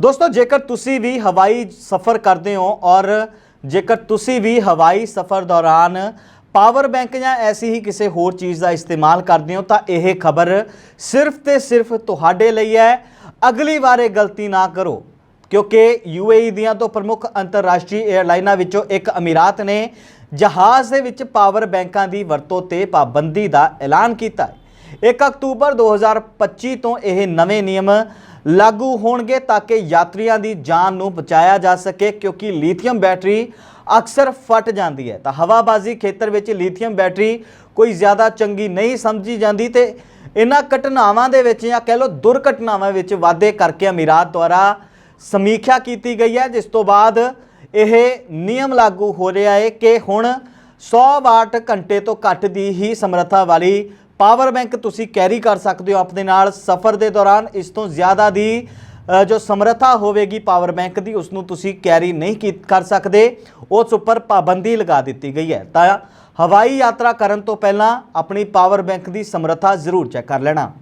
ਦੋਸਤੋ, ਜੇਕਰ ਤੁਸੀਂ ਵੀ ਹਵਾਈ ਸਫ਼ਰ ਕਰਦੇ ਹੋ ਔਰ ਜੇਕਰ ਤੁਸੀਂ ਵੀ ਹਵਾਈ ਸਫ਼ਰ ਦੌਰਾਨ ਪਾਵਰ ਬੈਂਕ ਜਾਂ ਐਸੀ ਹੀ ਕਿਸੇ ਹੋਰ ਚੀਜ਼ ਦਾ ਇਸਤੇਮਾਲ ਕਰਦੇ ਹੋ, ਤਾਂ ਇਹ ਖਬਰ ਸਿਰਫ ਤੇ ਸਿਰਫ ਤੁਹਾਡੇ ਲਈ ਹੈ। ਅਗਲੀ ਵਾਰ ਇਹ ਗਲਤੀ ਨਾ ਕਰੋ, ਕਿਉਂਕਿ UAE ਦੀਆਂ ਤੋਂ ਪ੍ਰਮੁੱਖ ਅੰਤਰਰਾਸ਼ਟਰੀ 에ਅਰਲਾਈਨਾਂ ਵਿੱਚੋਂ ਇੱਕ ਅਮੀਰਾਤ ਨੇ ਜਹਾਜ਼ ਦੇ ਵਿੱਚ ਪਾਵਰ ਬੈਂਕਾਂ ਦੀ ਵਰਤੋਂ ਤੇ ਪਾਬੰਦੀ ਦਾ ਐਲਾਨ ਕੀਤਾ ਹੈ। 1 ਅਕਤੂਬਰ 2025 ਤੋਂ ਇਹ ਨਵੇਂ ਨਿਯਮ ਲਾਗੂ ਹੋਣਗੇ ਤਾਂ ਕਿ ਯਾਤਰੀਆਂ ਦੀ ਜਾਨ ਨੂੰ ਬਚਾਇਆ ਜਾ ਸਕੇ, ਕਿਉਂਕਿ ਲਿਥੀਅਮ ਬੈਟਰੀ ਅਕਸਰ ਫਟ ਜਾਂਦੀ ਹੈ। ਤਾਂ ਹਵਾਬਾਜ਼ੀ ਖੇਤਰ ਵਿੱਚ ਲਿਥੀਅਮ ਬੈਟਰੀ ਕੋਈ ਜ਼ਿਆਦਾ ਚੰਗੀ ਨਹੀਂ ਸਮਝੀ ਜਾਂਦੀ ਤੇ ਇਹਨਾਂ ਘਟਨਾਵਾਂ ਦੇ ਵਿੱਚ ਜਾਂ ਕਹਿ ਲਓ ਦੁਰਘਟਨਾਵਾਂ ਵਿੱਚ ਵਾਧੇ ਕਰਕੇ ਅਮੀਰਾਤ ਦੁਆਰਾ ਸਮੀਖਿਆ ਕੀਤੀ ਗਈ ਹੈ, ਜਿਸ ਤੋਂ ਬਾਅਦ ਇਹ ਨਿਯਮ ਲਾਗੂ ਹੋ ਰਿਹਾ ਹੈ ਕਿ ਹੁਣ 100 ਵਾਟ ਘੰਟੇ ਤੋਂ ਘੱਟ ਦੀ ਹੀ ਸਮਰੱਥਾ ਵਾਲੀ ਪਾਵਰ ਬੈਂਕ ਤੁਸੀਂ ਕੈਰੀ ਕਰ ਸਕਦੇ ਹੋ ਆਪਣੇ ਨਾਲ ਸਫ਼ਰ ਦੇ ਦੌਰਾਨ। ਇਸ ਤੋਂ ਜ਼ਿਆਦਾ ਦੀ ਜੋ ਸਮਰੱਥਾ ਹੋਵੇਗੀ ਪਾਵਰ ਬੈਂਕ ਦੀ ਉਸ ਨੂੰ ਤੁਸੀਂ ਕੈਰੀ ਨਹੀਂ ਕੀ- ਕਰ ਸਕਦੇ। ਉਸ ਉੱਪਰ ਪਾਬੰਦੀ ਲਗਾ ਦਿੱਤੀ ਗਈ ਹੈ। ਤਾਂ ਹਵਾਈ ਯਾਤਰਾ ਕਰਨ ਤੋਂ ਪਹਿਲਾਂ ਆਪਣੀ ਪਾਵਰ ਬੈਂਕ ਦੀ ਸਮਰੱਥਾ ਜ਼ਰੂਰ ਚੈੱਕ ਕਰ ਲੈਣਾ।